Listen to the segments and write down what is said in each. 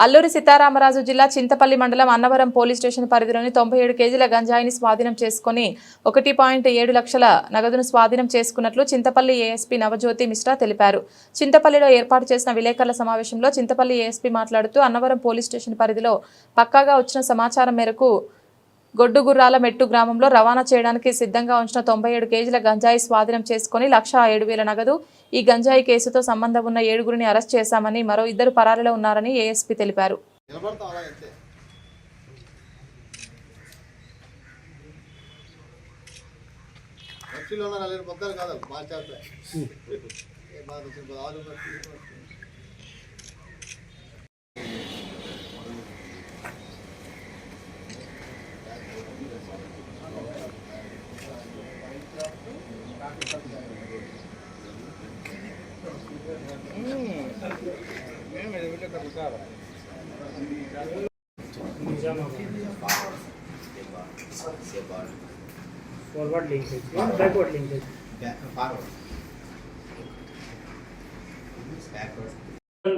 అల్లూరి సీతారామరాజు జిల్లా చింతపల్లి మండలం Annavaram police station పరిధిలోని తొంభై ఏడు కేజీల గంజాయిని స్వాధీనం చేసుకుని ఒకటి పాయింట్ ఏడు లక్షల నగదును స్వాధీనం చేసుకున్నట్లు చింతపల్లి ఏఎస్పీ నవజ్యోతి మిశ్రా తెలిపారు. చింతపల్లిలో ఏర్పాటు చేసిన విలేకరుల సమావేశంలో చింతపల్లి ఏఎస్పీ మాట్లాడుతూ అన్నవరం పోలీస్ స్టేషన్ పరిధిలో పక్కాగా వచ్చిన సమాచారం మేరకు గొడ్డుగుర్రాల మెట్టు గ్రామంలో రవాణా చేయడానికి సిద్ధంగా ఉంచిన తొంభై ఏడు కేజీల గంజాయి స్వాధీనం చేసుకుని లక్షా ఏడు వేల నగదు ఈ గంజాయి కేసుతో సంబంధం ఉన్న ఏడుగురిని అరెస్ట్ చేశామని మరో ఇద్దరు పరారీలో ఉన్నారని ఏఎస్పీ తెలిపారు. కాదు ఫార్వర్డ్ లింకేజ్ బ్యాక్వర్డ్ లింకేజ్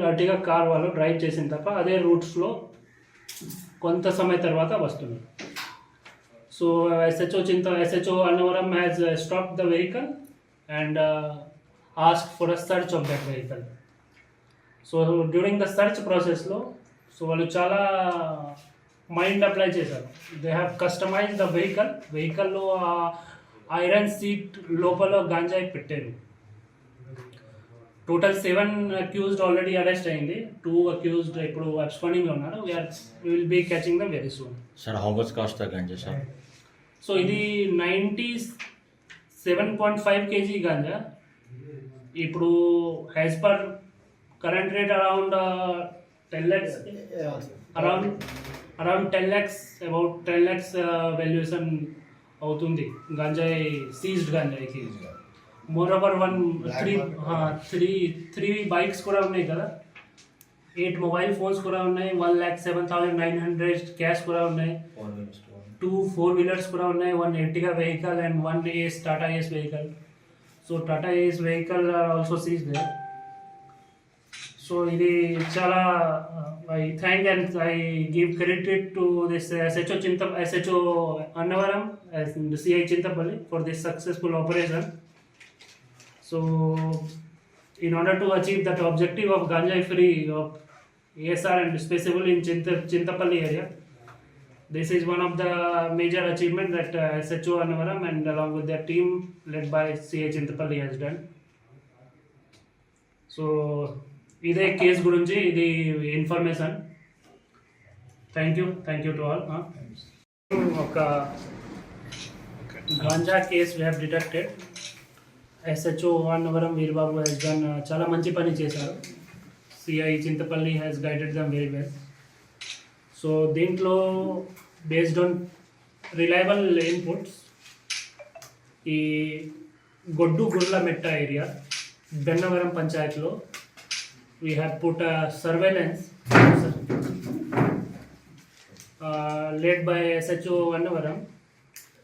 గట్టిగా కార్ వాళ్ళు డ్రైవ్ చేసిన తప్ప అదే రూట్స్లో కొంత సమయం తర్వాత వస్తున్నారు so SHO Chinta SHO Annavaram has stop the vehicle and ask for a search of that vehicle so during the search ప్రాసెస్లో సో వాళ్ళు చాలా మైండ్ అప్లై చేశారు. They have customize the vehicle వెహికల్లో ఐరన్ సీట్ లోపల గాంజాయి పెట్టారు. Total seven accused already arrest అయింది. Two accused ఇప్పుడు అబ్స్కాండింగ్లో ఉన్నారు. We are will be catching them very soon Sir, how much cost the ganja, sir? So ఇది ninety seven point five KG ganja ఇప్పుడు as per current rate around ten lakhs around around ten lakhs about ten lakhs valuation అవుతుంది. గంజాయి seized గంజాయికి moreover one three three three bikes కూడా ఉన్నాయి కదా. Eight mobile phones కూడా ఉన్నాయి. One lakh seven thousand nine hundred cash కూడా ఉన్నాయి. టూ ఫోర్ వీలర్స్ కూడా ఉన్నాయి. One Ertiga vehicle and one ace Tata ace vehicle so Tata ace vehicle are also seize they so ఇది చాలా I thank and I give credit to this SHO Chinta SHO Annavaram CI Chintapalli for this successful operation so in order to achieve that objective of ganja free of ASR and specifically in Chinta, Chintapalli area. This is one of the major achievement that uh, SHO Anavaram and along with their team led by CA Chintapalli has done. So ఇదే case గురించి ఇది information. Thank you thank you to all ఒక ganja case we have detected SHO Annavaram Veerababu he's done చాలా మంచి పని చేశారు. CI Chintapalli has guided them very well so దీంట్లో based on reliable inputs ఈ గొడ్డు గుర్ల మెట్ట ఏరియా బెన్నవరం పంచాయత్లో we have put a surveillance uh, led by SHO Vannavaram.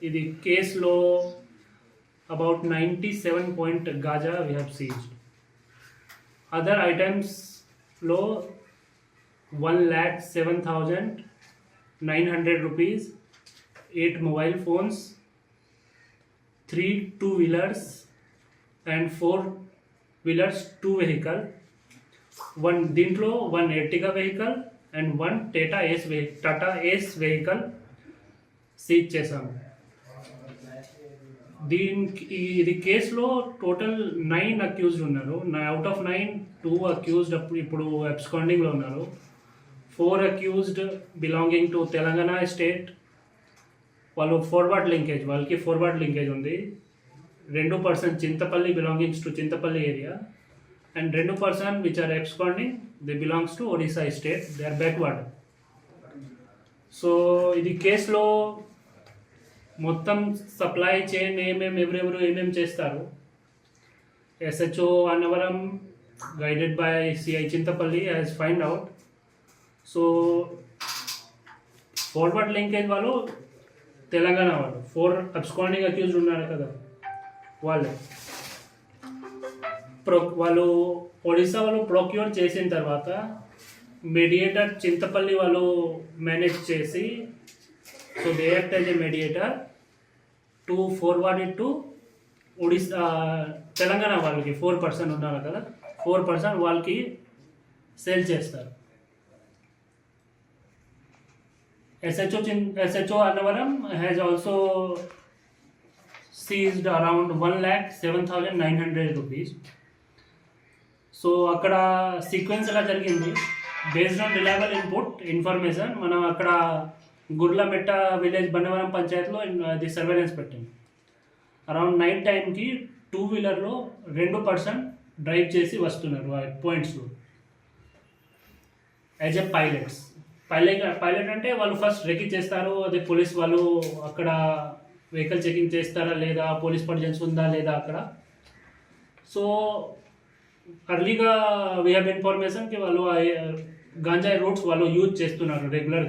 The case law about 97 point Gaza we have seized. Other items law 1 lakh 7,900 rupees, 8 mobile phones, 3 two wheelers and 4 wheelers, 2 vehicle one దీంట్లో one Ertiga vehicle and one Tata ace వెహి Tata ace vehicle seize చేశాము. దీనికి ఇది కేసులో total nine accused ఉన్నారు. Out of nine two accused అప్పుడు ఇప్పుడు అబ్స్కాండింగ్లో ఉన్నారు. Four accused belonging to Telangana state. వాళ్ళు ఫార్వర్డ్ లింకేజ్ వాళ్ళకి ఫార్వర్డ్ లింకేజ్ ఉంది. రెండు person Chintapalli belongings to Chintapalli area. And రెండు person which are absconding they belongs to Odisha state they are backward so ఇది కేసులో మొత్తం సప్లై చైన్ ఏమేమి ఎవరెవరు ఏమేమి చేస్తారు? SHO Annavaram guided by CI Chintapalli as find out so forward linkage వాళ్ళు తెలంగాణ వాళ్ళు. ఫోర్ అబ్స్కాండింగ్ అక్యూజ్డ్ ఉన్నారు కదా వాళ్ళే. ప్రో వాళ్ళు ఒడిశా వాళ్ళు ప్రొక్యూర్ చేసిన తర్వాత మీడియేటర్ చింతపల్లి వాళ్ళు మేనేజ్ చేసి so they act as a mediator to forward it to Odisha Telangana వాళ్ళకి ఫోర్ పర్సెంట్ ఉన్నారు కదా ఫోర్ పర్సెంట్ వాళ్ళకి సేల్ చేస్తారు. ఎస్హెచ్ఓ చిన్ SHO Annavaram has also seized around one lakh seven thousand nine hundred rupees so అక్కడ sequence ఎలా జరిగింది? Based on reliable input information మనం అక్కడ గుడ్లమెట్ట విలేజ్ బండవరం పంచాయత్లో అది సర్వేలెన్స్ పెట్టింది అరౌండ్ నైట్ టైంకి టూ వీలర్లో రెండు పర్సన్ డ్రైవ్ చేసి వస్తున్నారు ఆ పాయింట్స్లో as a pilots pilot pilot అంటే వాళ్ళు ఫస్ట్ రెక్కి చేస్తారు అదే పోలీస్ వాళ్ళు అక్కడ వెహికల్ చెకింగ్ చేస్తారా లేదా పోలీస్ పర్జెన్స్ ఉందా లేదా అక్కడ. సో అర్లీగా వీ హ్యావ్ ఇన్ఫర్మేషన్కి వాళ్ళు గాంజాయి రూట్స్ వాళ్ళు యూజ్ చేస్తున్నారు రెగ్యులర్